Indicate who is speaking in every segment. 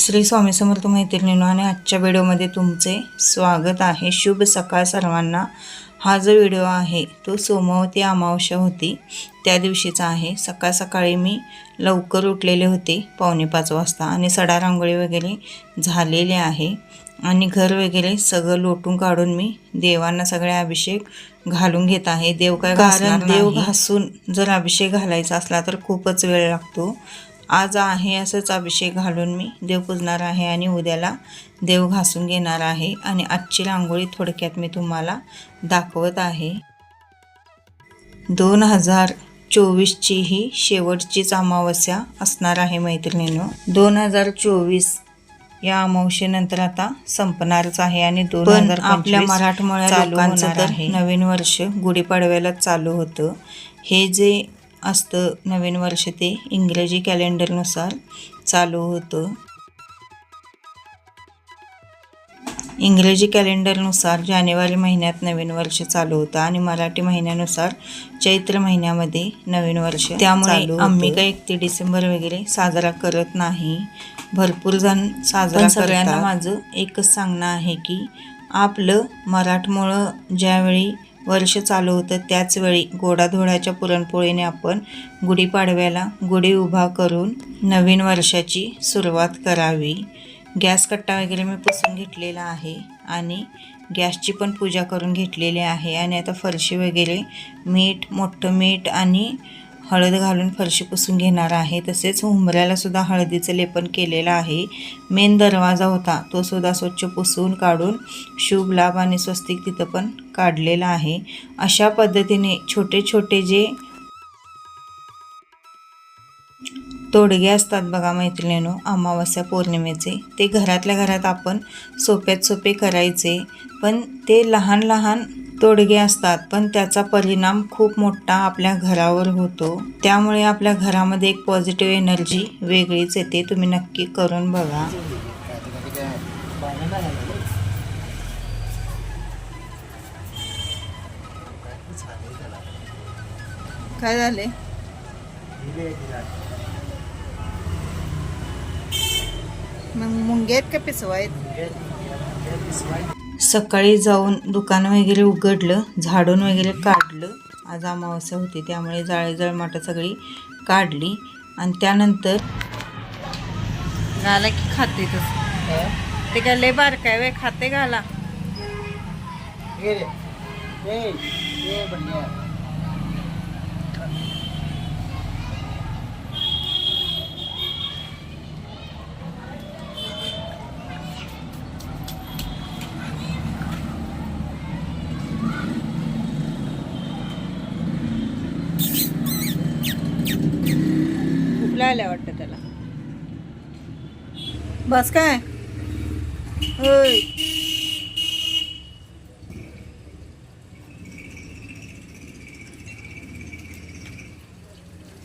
Speaker 1: श्री स्वामी समर्थ मैत्रिणींनो आणि आजच्या व्हिडिओमध्ये तुमचे स्वागत आहे. शुभ सकाळ सर्वांना. हा जो व्हिडिओ आहे तो सोमवती अमावस्या होती. त्या दिवशीचा आहे. सकाळ सकाळी मी लवकर उठलेले होते पावणे पाच वाजता. आणि सडा रांगोळी वगैरे झालेले आहे. आणि घर वगैरे सगळं लोटून काढून मी देवांना सगळे अभिषेक घालून घेत आहे. देव काय कारण देव घासून जर अभिषेक घालायचा असला तर खूपच वेळ लागतो. आज आहे असंच अभिषेक घालून मी. देव पुजणार आहे आणि उद्याला देव घासून घेणार आहे आणि आजची रांगोळी थोडक्यात मी तुम्हाला दाखवत आहे. दोन हजार चोवीसची ही शेवटचीच अमावस्या असणार आहे मैत्रिणींनो. दोन हजार चोवीस या अमावस्येनंतर आता संपणारच आहे आणि दोन हजार आपल्या मराठमोळ्या लोकांचं तर नवीन वर्ष गुढीपाडव्याला चालू होतं. हे जे असतं नवीन वर्ष ते इंग्रजी कॅलेंडरनुसार चालू होतं. इंग्रजी कॅलेंडरनुसार जानेवारी महिन्यात नवीन वर्ष चालू होतं आणि मराठी महिन्यानुसार चैत्र महिन्यामध्ये नवीन वर्ष त्यामुळे आम्ही काही एकतीस डिसेंबर वगैरे साजरा करत नाही. भरपूर जण साजरा सगळ्यांना माझं एकच सांगणं आहे की आपलं मराठमोळं ज्यावेळी वर्ष चालू होतं त्याचवेळी गोडाधोडाच्या पुरणपोळीने आपण गुढीपाडव्याला गुढी उभा करून नवीन वर्षाची सुरुवात करावी. गॅस कट्टा वगैरे मी पुसून घेतलेला आहे आणि गॅसची पण पूजा करून घेतलेली आहे. आणि आता फरशी वगैरे मीठ मोठं मीठ आणि हळद घालून फरशी पुसून घेणार आहे. तसेच उंबऱ्याला सुद्धा हळदीचं लेपन केलेलं आहे. मेन दरवाजा होता. तो सुद्धा स्वच्छ पुसून काढून शुभ लाभ आणि स्वस्तिक तिथं पण काढलेला आहे. अशा पद्धतीने छोटे छोटे जे तोडगे असतात बघा मैत्रिणीनो अमावस्या पौर्णिमेचे ते घरातल्या घरात आपण सोप्यात सोपे करायचे. पण ते लहान लहान तोडगे असतात पण त्याचा परिणाम खूप मोठा आपल्या घरावर होतो. त्यामुळे आपल्या घरामध्ये एक पॉझिटिव्ह एनर्जी वेगळीच येते. तुम्ही नक्की करून बघा. काय झाले? मग मुंग्यात आहेत का पिसवायत सकाळी जाऊन दुकान वगैरे उघडलं झाडून वगैरे काढलं. आज अमावस्या होती त्यामुळे जाळे जळमाट सगळी काढली. आणि त्यानंतर घाला की खाते तसं. ते काय लय बारकाय वे खाते घाला. खूप वाटतं त्याला. बस काय? होय.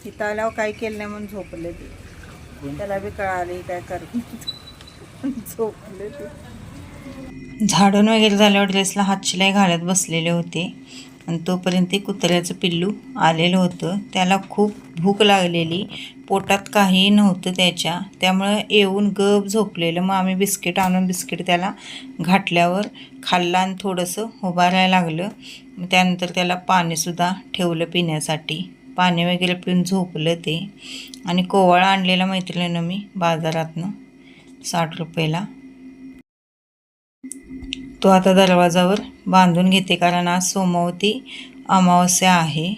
Speaker 1: तिथं आल्यावर काय केलं नाही म्हणून झोपले ते. त्याला बी कळाले काय कर झोपले ते. झाडून वगैरे झाल्यावर ड्रेसला हातशिलाई घालत बसलेले होते. आणि तोपर्यंत ते कुत्र्याचं पिल्लू आलेलं होतं. त्याला खूप भूक लागलेली. पोटात काहीही नव्हतं त्याच्या. त्यामुळं येऊन गप झोपलेलं. मग आम्ही बिस्किट आणून बिस्किट त्याला घातल्यावर खाल्लं आणि थोडंसं उभारायला लागलं. मग त्यानंतर त्याला पाणीसुद्धा ठेवलं पिण्यासाठी. पाणी वगैरे पिऊन झोपलं ते. आणि कोवळा आणलेला मैत्रिणीनं मी बाजारातनं साठ रुपयाला. तो आता दरवाजावर बांधून घेते कारण आज सोमवती अमावस्या आहे.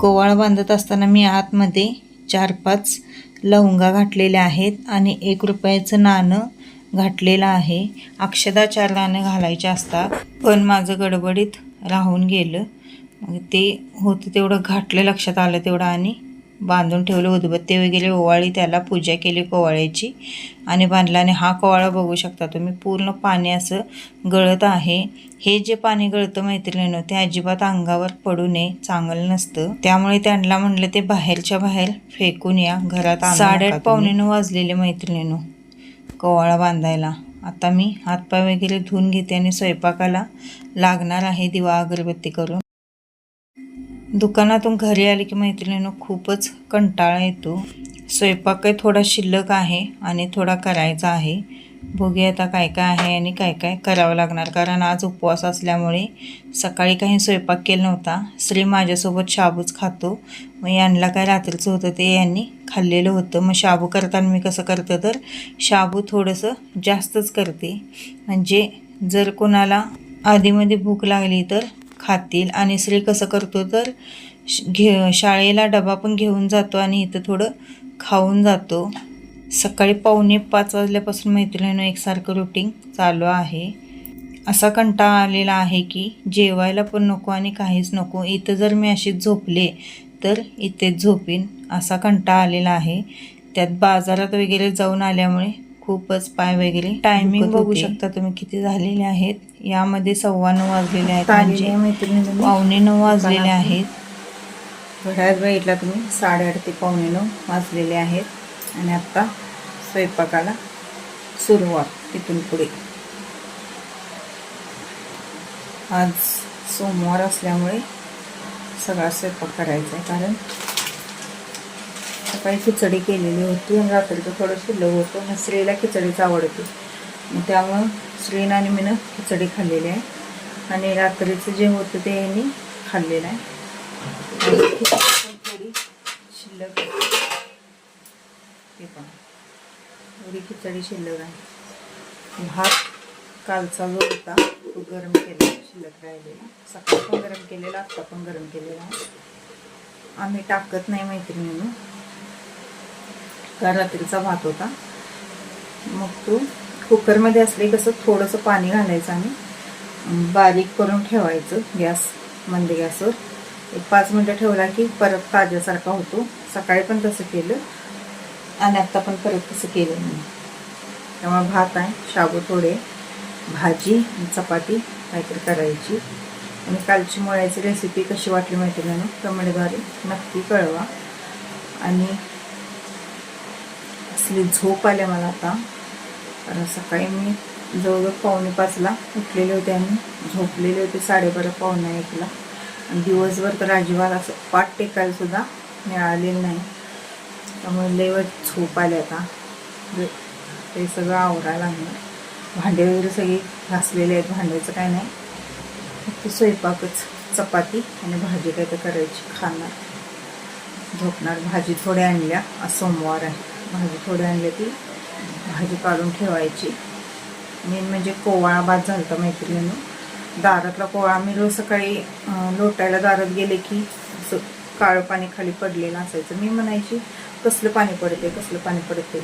Speaker 1: कोवाळ बांधत असताना मी आतमध्ये चार पाच लवंगा घातलेल्या आहेत आणि एक रुपयाचं नाणं घातलेलं आहे. अक्षदा चार नाणं घालायचे असतात पण माझं गडबडीत राहून गेलं. ते होतं तेवढं घातलं लक्षात आलं तेवढं आणि बांधून ठेवलं. उदबत्ती वगैरे ओवाळी त्याला पूजा केली कोवाळ्याची. आणि बांधला आणि हा कोवाळा बघू शकता तुम्ही. पूर्ण पाणी असं गळत आहे. हे जे पाणी गळतं मैत्रिणीनं ते अजिबात अंगावर पडू नये चांगलं नसतं. त्यामुळे त्यांना म्हणलं ते बाहेरच्या बाहेर फेकून या. घरात साडेआठ पावणेनं वाजलेले मैत्रिणीनं कोवाळा बांधायला. आता मी हातपाय वगैरे धुवून घेते आणि स्वयंपाकाला लागणार आहे दिवा अगरबत्ती करून. दुकानातून घरी आले की मैत्रिणीनं खूपच कंटाळा येतो.
Speaker 2: स्वयंपाक काही थोडा शिल्लक आहे आणि थोडा करायचा आहे. बघूया आता काय काय आहे आणि काय काय करावं लागणार. कारण आज उपवास असल्यामुळे सकाळी काही स्वयंपाक केला नव्हता. श्री माझ्यासोबत शाबूच खातो. मग यांना काय रात्रीचं होतं ते यांनी खाल्लेलं होतं. मग शाबू करताना मी कसं करतं तर शाबू थोडंसं जास्तच करते. म्हणजे जर कोणाला आधीमध्ये भूक लागली तर खातील. आणि श्री कसं करतो तर श- घे शाळेला डबा पण घेऊन जातो आणि इथं थोडं खाऊन जातो. सकाळी पावणे पाच वाजल्यापासून मैत्रिणीनं एकसारखं रुटीन चालू आहे. असा कंटाळा आलेला आहे की जेवायला पण नको आणि काहीच नको. इथं जर मी अशीच झोपले तर इथेच झोपीन असा कंटाळा आलेला आहे. त्यात बाजारात वगैरे जाऊन आल्यामुळे खूपच पाय वगैरे टायमिंग बघू शकता तुम्ही किती झालेले आहेत. यामध्ये सव्वा नऊ वाजलेले आहेत म्हणजे पावणे नऊ वाजलेले आहेत. घड्याळ बघितला तुम्ही? साडेआठ ते पावणे नऊ वाजलेले आहेत. आणि आत्ता स्वयंपाकाला सुरुवात तिथून पुढे. आज सोमवार असल्यामुळे सगळा स्वयंपाक करायचा आहे. कारण सकाळी खिचडी केलेली होती आणि रात्रीचं थोडं शिल्लक होतं मग स्त्रीला खिचडीच आवडते मग त्यामुळं स्त्रीनं आणि मीनं खिचडी खाल्लेली आहे. आणि रात्रीचं जे होतं ते यांनी खाल्लेलं आहे. आणि थोडी शिल्लक ते पण एवढी खिचडी शिल्लक आहे. भात कालचा जो होता तो गरम केलेला शिल्लक राहिलेला. सकाळी पण गरम केलेला आत्ता पण गरम केलेला आहे. आम्ही टाकत नाही मैत्रिणीनं. का रात्रीचा भात होता. मग तो कुकरमध्ये असले कसं थोडंसं पाणी घालायचं आणि बारीक करून ठेवायचं गॅस मंद गॅसवर. एक पाच मिनटं ठेवला की परत ताज्यासारखा होतो. सकाळी पण तसं केलं आणि आत्ता पण परत तसं केलं मी. त्यामुळे भात आहे शाबू थोडे भाजी चपाती काहीतरी करायची. आणि कालची मळ्याची रेसिपी कशी वाटली माहिती ना कमेंटद्वारे नक्की कळवा. आणि असली झोप आल्या मला आता. कारण सकाळी मी जवळजवळ पावणे पाचला उठलेले होते आणि झोपलेले होते साडेबारा पावणे एकला. आणि दिवसभर तर अजिबात असं पाठ टेकायला सुद्धा मिळालेलं नाही. त्यामुळे लयवर झोप आले आता. म्हणजे ते सगळं आवरायला लागणार भांडे वगैरे सगळे घासलेले आहेत. भांड्याचं काय नाही. फक्त स्वयंपाकच चपाती आणि भाजी काय तर करायची. खाणार. झोपणार. भाजी थोड्या आणल्या. आज सोमवार आहे. भाजी थोडी आणली ती भाजी काढून ठेवायची. मेन म्हणजे कोवळा भात झाला होता मैत्रिणीनं. दारातला कोवळा मी रोज सकाळी लोटायला दारात गेले की असं काळं पाणी खाली पडलेलं असायचं. मी म्हणायची कसलं पाणी पडते कसलं पाणी पडते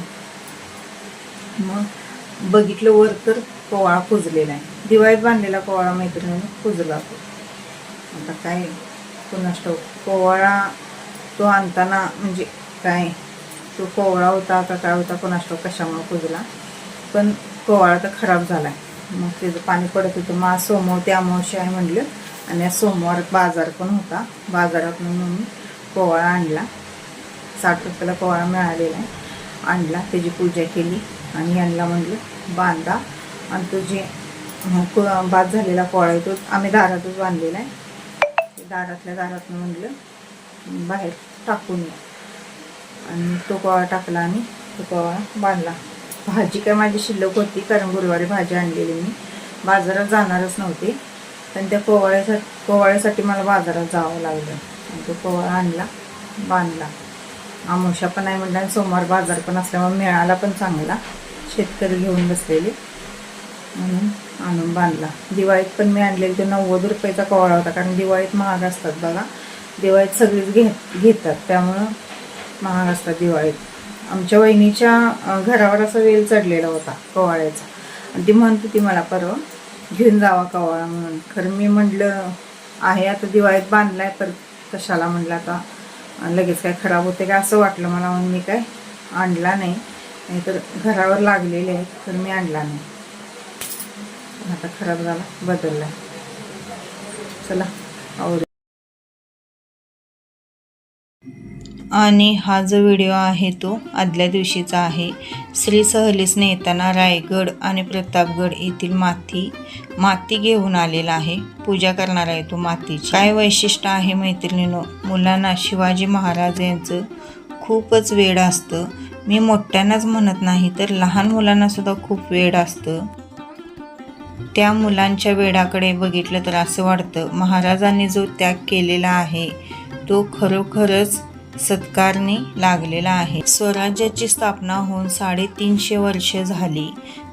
Speaker 2: मग बघितलं वर तर कोवाळा कुजलेला आहे. दिवाळीत बांधलेला कोवाळा मैत्रिणीनं कुजला तो. आता काय पुन्हा ठाऊक कोवाळा तो आणताना म्हणजे काय तो कोवळा होता का काय होता पण असतो कशामुळे कुजला. पण कोवळा तर खराब झाला आहे मग त्याचं पाणी पडत होतं. मग सोमवार ते अमावस्या आहे म्हणलं. आणि आज सोमवार बाजार पण होता. बाजारात म्हणून कोवळा आणला. साठ रुपयाला कोवळा मिळालेला आहे. आणला त्याची पूजा केली. आणि यांना म्हणलं बांधा. आणि तो जे को- बाद झालेला कोळा आहे तो आम्ही दारातच बांधलेला आहे. ते दारातल्या दारातनं म्हणलं बाहेर टाकून या. आणि तो गोळा टाकला आणि तो गोळा बांधला. भाजी काय माझी शिल्लक होती कारण गुरुवारी भाजी आणलेली मी. बाजारात जाणारच नव्हती. पण त्या पोवाळ्यासाठी पोवाळ्यासाठी मला बाजारात जावं लागलं. आणि तो पोवाळा आणला बांधला. आमोशा पण आहे म्हणलं आणि सोमवार बाजार पण असल्यामुळे मिळाला पण चांगला. शेतकरी घेऊन बसलेले. म्हणून आणून बांधला. दिवाळीत पण मी आणलेली तो नव्वद रुपयाचा कोवळा होता कारण दिवाळीत महाग असतात बघा. दिवाळीत सगळीच घे घेतात. त्यामुळं महाग असतात दिवाळीत. आमच्या वहिनीच्या घरावर असा वेल चढलेला होता कवाळ्याचा. आणि ती म्हणत होती मला परवा घेऊन जावा कवाळा म्हणून. खरं मी म्हटलं आहे आता दिवाळीत बांधलाय तर कशाला म्हटलं आता? लगेच काय खराब होते का? असं वाटलं मला म्हणून मी काय आणला नाही. नाहीतर घरावर लागलेले आहेत तर मी आणला नाही. आता खराब झाला बदलला चला आवड आणि हा जो व्हिडिओ आहे तो आदल्या दिवशीचा आहे. श्री सहलीसने येताना रायगड आणि प्रतापगड येथील माती माती घेऊन आलेला आहे. पूजा करणार आहे तो मातीची काय वैशिष्ट्य आहे मैत्रिणीनो? मुलांना शिवाजी महाराज यांचं
Speaker 1: खूपच वेड असतं. मी मोठ्यांनाच म्हणत नाही तर लहान मुलांनासुद्धा खूप वेळ असतं. त्या मुलांच्या वेडाकडे बघितलं तर असं वाटतं महाराजांनी जो त्याग केलेला आहे तो खरोखरच सत्कारने लागलेला आहे. स्वराज्याची स्थापना होऊन साडेतीनशे वर्ष झाली.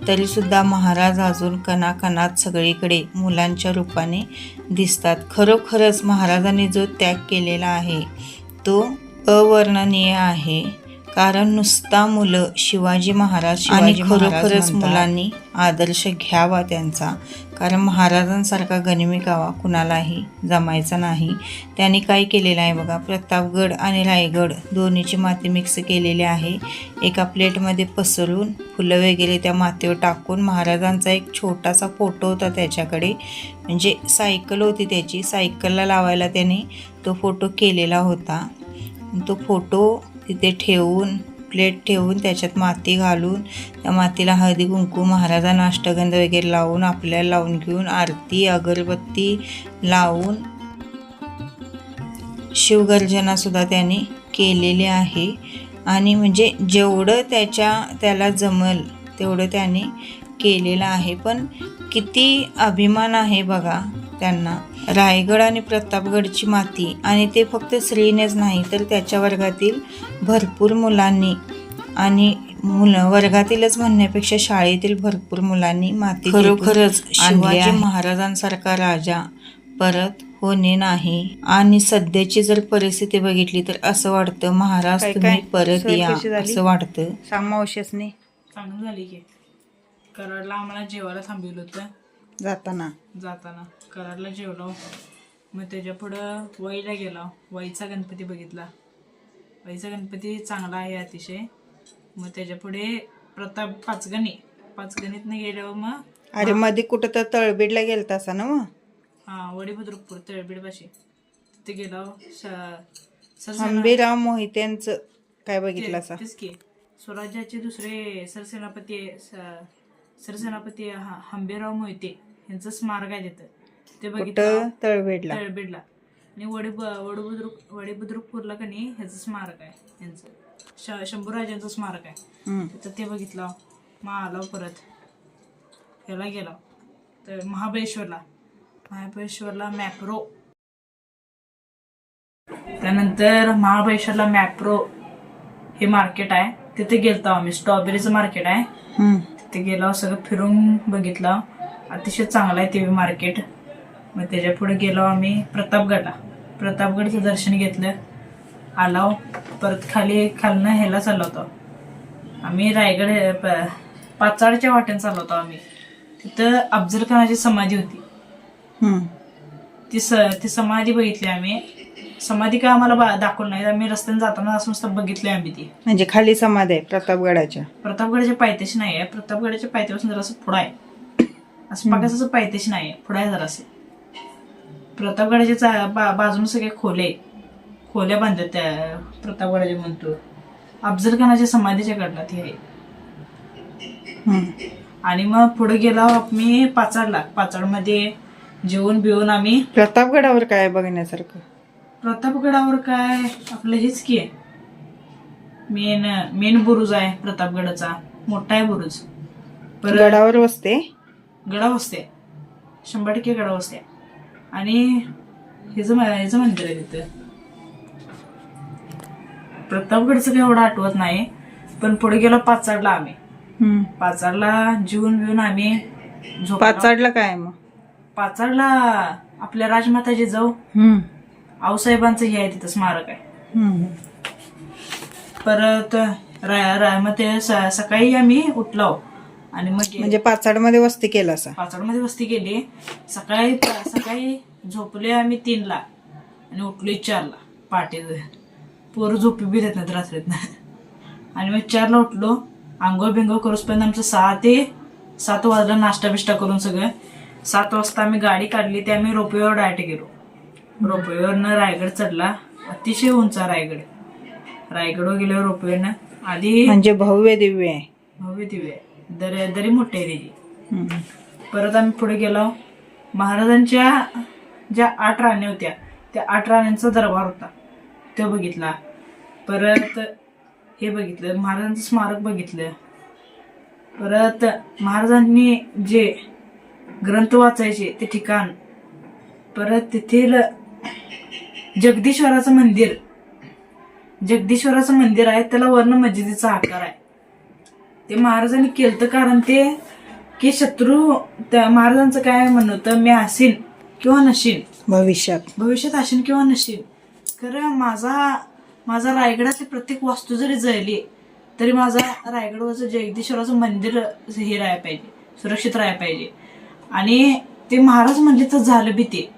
Speaker 1: तरीसुद्धा महाराज अजून कणाकणात सगळीकडे मुलांच्या रूपाने दिसतात. खरोखरच महाराजांनी जो त्याग केलेला आहे तो अवर्णनीय आहे. कारण नुसता मुलं शिवाजी महाराज आणि खरोखरच मुलांनी आदर्श घ्यावा त्यांचा. कारण महाराजांसारखा गनिमी गावा कुणालाही जमायचा नाही. त्यांनी काय केलेलं आहे बघा प्रतापगड आणि रायगड दोन्हीची माती मिक्स केलेली आहे. एका प्लेटमध्ये पसरून फुलं वगैरे त्या मातीवर टाकून महाराजांचा एक छोटासा फोटो होता त्याच्याकडे. म्हणजे सायकल होती त्याची सायकलला लावायला त्याने तो फोटो केलेला होता. तो फोटो तिथे ठेवून प्लेट ठेवून त्याच्यात माती घालून त्या मातीला हळदी कुंकू महाराजांना अष्टगंध वगैरे लावून आपल्याला लावून घेऊन आरती अगरबत्ती लावून शिवगर्जनासुद्धा त्याने केलेली आहे. आणि म्हणजे जेवढं त्याच्या त्याला जमल तेवढं त्याने केलेलं आहे. पण किती अभिमान आहे बघा. त्यांना. रायगड आणि प्रतापगडची माती आणि ते फक्त स्त्रीनेच नाही तर त्याच्या वर्गातील भरपूर मुलांनी आणि मुलं वर्गातीलच म्हणण्यापेक्षा शाळेतील भरपूर मुलांनी माती खरोखरच शिवाजी महाराजांसारखा राजा परत होणे नाही. आणि सध्याची जर परिस्थिती बघितली तर असं वाटतं महाराज तुम्ही परत या असं वाटतं. सांग मावशेसने.
Speaker 3: चांगलं झाली की. कराडला आम्हाला जेवायला थांबवलं होतं.
Speaker 1: जाताना.
Speaker 3: जाताना. कराडला जेवलो. मग त्याच्या पुढं वाईला गेलो. वाईचा गणपती बघितला. वाईचा गणपती चांगला आहे अतिशय. मग त्याच्या पुढे प्रताप पाचगणी. पाचगणीतनं गेल्यावर मग
Speaker 1: अरे मध्ये कुठं तर तळबीडला गेलता असा ना मग?
Speaker 3: हा वडी बुद्रुकपूर तळबीडपाशी. तिथे गेलो.
Speaker 1: हंबीराव मोहित्यांचं काय बघितलं असा?
Speaker 3: तेच की. स्वराज्याचे दुसरे सरसेनापती स- सरसेनापती हा- हंबीराव मोहिते यांचं स्मारक आहे तिथं. ते बघितलं?
Speaker 1: तळबीडला.
Speaker 3: तळबीडला. आणि वडी वडबुद्रुक वडीबुद्रुकपूरला का नाही ह्याचं स्मारक आहे यांचं. शंभूराजांचं स्मारक आहे. तिथं ते बघितलं. मग आलो परत. ह्याला गेलो तर महाबळेश्वरला. महाबळेश्वरला मॅप्रो. त्यानंतर महाबळेश्वरला मॅप्रो हे मार्केट आहे. तिथे गेलतो आम्ही. स्ट्रॉबेरीचं मार्केट आहे. तिथे गेलो सगळं फिरून बघितलं. अतिशय चांगलं आहे ते मार्केट मग त्याच्या पुढे गेलो आम्ही प्रतापगडला. प्रतापगडचं दर्शन घेतलं. आलो. परत खाली खालनं ह्याला चाललो होतो. आम्ही रायगड पाचाडच्या वाटेने चाललो होतो आम्ही. तिथं अफजल खानाची समाधी होती. ती स ती समाधी बघितली आम्ही. समाधी काय आम्हाला बा- दाखवलं नाही. आम्ही रस्त्याने जाताना असं नुसतं बघितली आम्ही ती.
Speaker 1: म्हणजे खाली समाधी आहे प्रतापगडाच्या.
Speaker 3: प्रतापगडच्या पायथ्याशी नाही आहे. प्रतापगडच्या पायथ्यापासून जरासं पुढं आहे. असं पाकाच असं पायथ्याशी नाही आहे. पुढं आहे जरासं. प्रतापगडाच्या बा बाजूने सगळे खोले खोल्या बांधतात त्या प्रतापगडाचे म्हणतो अफजल खानाच्या समाधीच्या कडला ती आहे. आणि मग पुढे गेलो आम्ही पाचाडला. पाचाडमध्ये जेवण बिवून आम्ही
Speaker 1: प्रतापगडावर काय बघण्यासारखं?
Speaker 3: प्रतापगडावर काय? आपलं हेच की आहे. मेन मेन बुरुज आहे प्रतापगडाचा. मोठा आहे बुरुज. परत
Speaker 1: गडावर बसते
Speaker 3: गडा बसते शंभर टक्के गडा बसते आणि ह्याचं म- ह्याचं मंदिर आहे तिथं. प्रतापगडचं काही एवढं आठवत नाही पण पुढे गेलो पाचाडला आम्ही. पाचाडला जेवून बिवून आम्ही झोपलो.
Speaker 1: पाचाडला काय मग?
Speaker 3: पाचाडला आपल्या राजमाताजी जाऊ. आऊसाहेबांचं हे आहे तिथं स्मारक आहे. परत रा- रा- मग ते स- सकाळी आम्ही उठलो. आणि मग
Speaker 1: म्हणजे पाचाडमध्ये वस्ती केला असा?
Speaker 3: पाचवडमध्ये वस्ती केली. सकाळी सकाळी झोपले आम्ही तीनला. आणि उठलो चारला. पहाटे पोरं झोपी बी देत नाहीत रात्रीत. आणि मग चारला उठलो. आंघोळ बिंघोळ करूसपर्यंत आमचं सहा ते सात वाजला नाश्ता बिष्टा करून सगळं. सात वाजता आम्ही गाडी काढली. ते आम्ही रोपवेवर डायरेक्ट गेलो. रोपवेवरनं रायगड चढला. अतिशय उंच रायगड. रायगडवर गेल्यावर रोपवेनं. आधी
Speaker 1: म्हणजे भव्य दिव्य आहे.
Speaker 3: भव्य दिव्य आहे. दरी दरी मोठी आहे त्याची. परत आम्ही पुढे गेलो. महाराजांच्या ज्या आठ राण्या होत्या त्या आठ राण्यांचा दरबार होता. तो बघितला. परत हे बघितलं. महाराजांचं स्मारक बघितलं. परत महाराजांनी जे ग्रंथ वाचायचे ते ठिकाण. परत तेथील जगदीश्वराचं मंदिर. जगदीश्वराचं मंदिर आहे त्याला वर्ण मस्जिदीचा आकार आहे. ते महाराजांनी केलं कारण ते की शत्रू त्या महाराजांचं काय म्हणणं होतं मी असीन किंवा नशीन.
Speaker 1: भविष्यात.
Speaker 3: भविष्यात असेल किंवा नसेल खरं माझा माझा रायगडातली प्रत्येक वास्तू जरी जळली तरी माझा रायगडवरचं जगदीश्वराचं मंदिर हे राहायला पाहिजे सुरक्षित राहायला पाहिजे. आणि ते महाराज म्हणले तर झालं बी ते.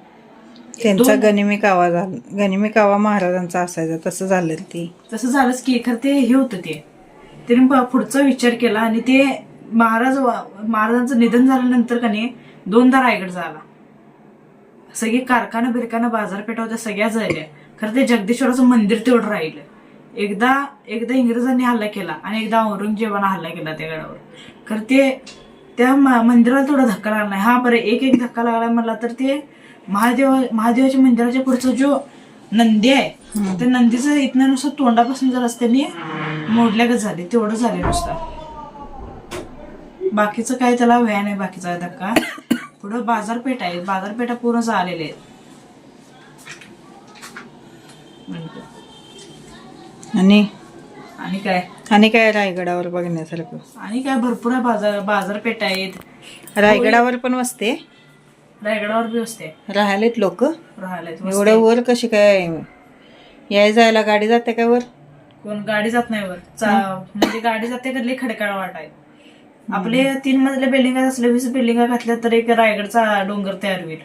Speaker 1: त्यांचा गनिमी कावा झाला गनिमी कावा महाराजांचा असायचा तसं झालं ते.
Speaker 3: तसं झालंच की खरं ते हे होतं ते. त्यांनी पुढचा विचार केला आणि ते महाराज महाराजांचं निधन झाल्यानंतर का नाही दोनदा रायगड झाला सगळे कारखाना बिरखाना बाजारपेठा होत्या सगळ्या जळल्या खरं ते जगदीश्वराचं मंदिर तेवढं राहिलं. एकदा एकदा इंग्रजांनी हल्ला केला आणि एकदा औरंगजेबानं हल्ला केला त्या गडावर. खरं ते त्या मंदिराला थोडा धक्का लागला नाही. हा बरं एक एक धक्का लागला म्हणला तर ते महादेव महादेवाच्या मंदिराच्या पुढचा जो नंदी आहे त्या नंदीचं इथनं नुसतं तोंडापासून जर रस्त्याने मोडल्यागत झाले तेवढं झाले नुसतं. बाकीचं काय त्याला व्हॅन नाही बाकीचा धक्का. पुढं बाजारपेठ आहे बाजारपेठा पूर्ण झालेले आहेत.
Speaker 1: आणि?
Speaker 3: आणि काय?
Speaker 1: आणि काय रायगडावर बघण्यासारखं?
Speaker 3: आणि काय भरपूर बाजार बाजारपेठ आहेत.
Speaker 1: रायगडावर पण वसते
Speaker 3: रायगडावर बी असते.
Speaker 1: राहिलेत लोक.
Speaker 3: राहायला आहेत.
Speaker 1: एवढं वर कशी काय याय जायला गाडी जाते काय वर?
Speaker 3: कोण? गाडी जात नाही वर. चा- म्हणजे गाडी जाते कधली खडकाळ वाट आहे आपले तीन मजले बिल्डिंग असले वीस बिल्डिंग घातल्या तर एक रायगडचा डोंगर तयार होईल.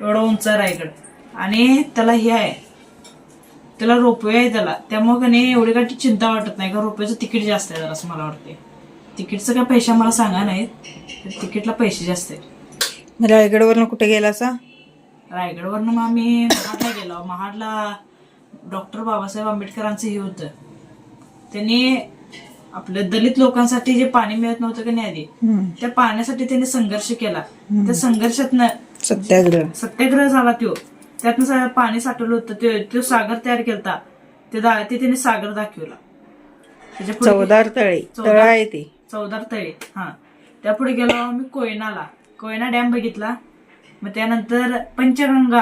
Speaker 3: एवढा उंच आहे रायगड. आणि त्याला हे आहे. त्याला रोपवे आहे त्याला. त्यामुळे का नाही एवढी काही चिंता वाटत नाही का? रोपवेचं तिकीट जास्त आहे जरा असं मला वाटते तिकीटचं काय पैसे मला सांगा नाहीत तिकीटला पैसे जास्त आहेत.
Speaker 1: रायगडवरनं कुठे गेला असा
Speaker 3: रायगडवरनं मग आम्ही महाडला गेलो. महाडला डॉक्टर बाबासाहेब आंबेडकरांचं हे होतं. त्यांनी आपल्या दलित लोकांसाठी जे पाणी मिळत नव्हतं की नाही आधी. त्या पाण्यासाठी त्यांनी संघर्ष केला. त्या संघर्षातनं
Speaker 1: सत्याग्रह.
Speaker 3: सत्याग्रह झाला तो. त्यातनं पाणी साठवलं होतं. ते तो सागर तयार केलता. ते त्यांनी सागर दाखवला.
Speaker 1: चौदार तळे. तळ आहे ते.
Speaker 3: चौदार तळे. हा. त्यापुढे गेलो आम्ही कोयनाला. कोयना डॅम बघितला. मग त्यानंतर पंचगंगा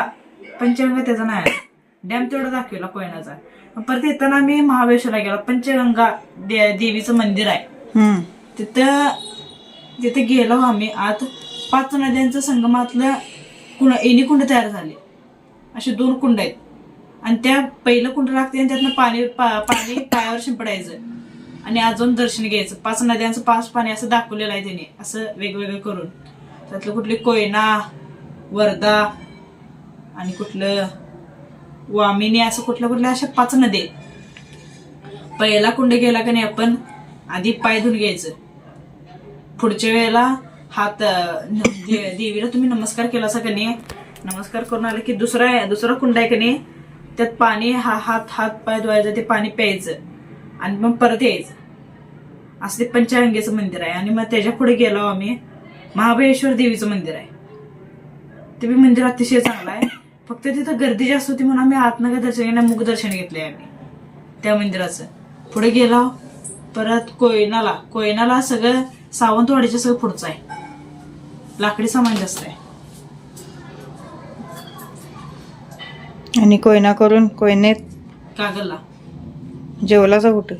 Speaker 3: पंचगंगा त्याचं नाव आहे. डॅम तेवढा दाखवला कोयनाचा. मग परत येताना आम्ही महाबळेश्वरला गेलो. पंचगंगा दे- देवीचं मंदिर आहे.
Speaker 1: हम्म.
Speaker 3: तिथं तिथे गेलो आम्ही. आत पाच नद्यांचं संगमातलं कुण एनी कुंड तयार झाले. असे दोन कुंड आहेत. आणि त्या पहिलं कुंड लागते आणि त्यातनं पाणी पा- पाणी पायावर शिंपडायचं. आणि अजून दर्शन घ्यायचं. पाच नद्यांचं पाच पाणी असं दाखवलेलं आहे त्याने. असं वेगवेगळं करून. त्यातलं कुठली कोयना वर्धा आणि कुठलं वामिनी असं कुठल्या कुठल्या अशा पाच नदी आहेत. पहिला कुंड गेला का नाही आपण आधी पाय धुवून घ्यायचं. पुढच्या वेळेला हात दे- देवीला तुम्ही नमस्कार केला का नाही? नमस्कार करून आलं की दुसरा आहे दुसरा कुंड आहे का नाही? त्यात पाणी हा हात हात पाय धुवायचं ते पाणी प्यायचं. आणि मग परत यायचं. असं ते पंचांगेचं मंदिर आहे. आणि मग त्याच्या पुढे गेलो आम्ही. महाबळेश्वर देवीचं मंदिर आहे. ते बी मंदिर अतिशय चांगलं आहे. फक्त तिथं गर्दी जास्त होती म्हणून आम्ही आतनगर दर्शन घेण्या मुख दर्शन घेतलंय आम्ही. त्या मंदिराचं. पुढे गेलो परत कोयनाला. कोयनाला सगळं सावंतवाडीचं सगळं पुढचं आहे. लाकडी सामान जास्त आहे.
Speaker 1: आणि कोयना करून कोयनेत
Speaker 3: कागलला
Speaker 1: जेवलाचा कुठं?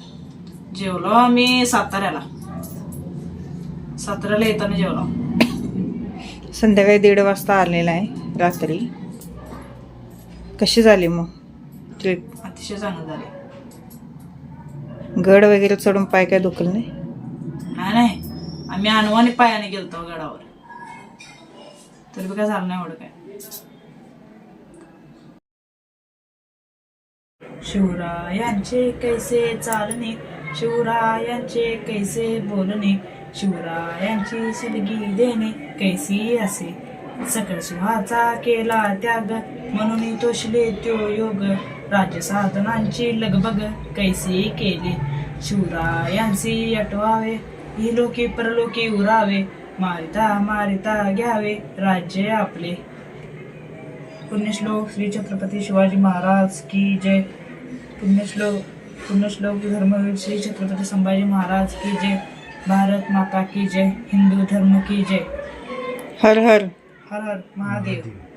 Speaker 3: जेवलो आम्ही साताऱ्याला. साताऱ्याला येताना जेवलो.
Speaker 1: संध्याकाळी दीड वाजता आलेला आहे रात्री. कशी झाली मग ट्रिप
Speaker 3: अतिशय चांगलं झाले.
Speaker 1: गड वगैरे चढून पाय काय दुखल
Speaker 3: नाही? नाही आम्ही अनवाने पायाने गेलतो गडावर. तरी बी काय झालं नाही एवढं काय. शिवरायांचे कैसे चालणे? शिवरायांचे कैसे बोलणे शिवरायांची सलगी देणे कैसी असे? सकळ शिवाचा केला त्याग म्हणून तोषले त्यो योग. राज्य साधनांची लगबग कैसी केली? शिवरायांची अटवावे ही लोकी परलोकी उरावे. मारिता मारिता घ्यावे राज्य आपले. पुण्यश्लोक श्री छत्रपती शिवाजी महाराज की जय. पुण्यश्लोक पुण्यश्लोक धर्मवीर श्री छत्रपती संभाजी महाराज की जय. भारत माता की जय. हिंदू धर्म की जय.
Speaker 1: हर हर.
Speaker 3: हर हर महादेव.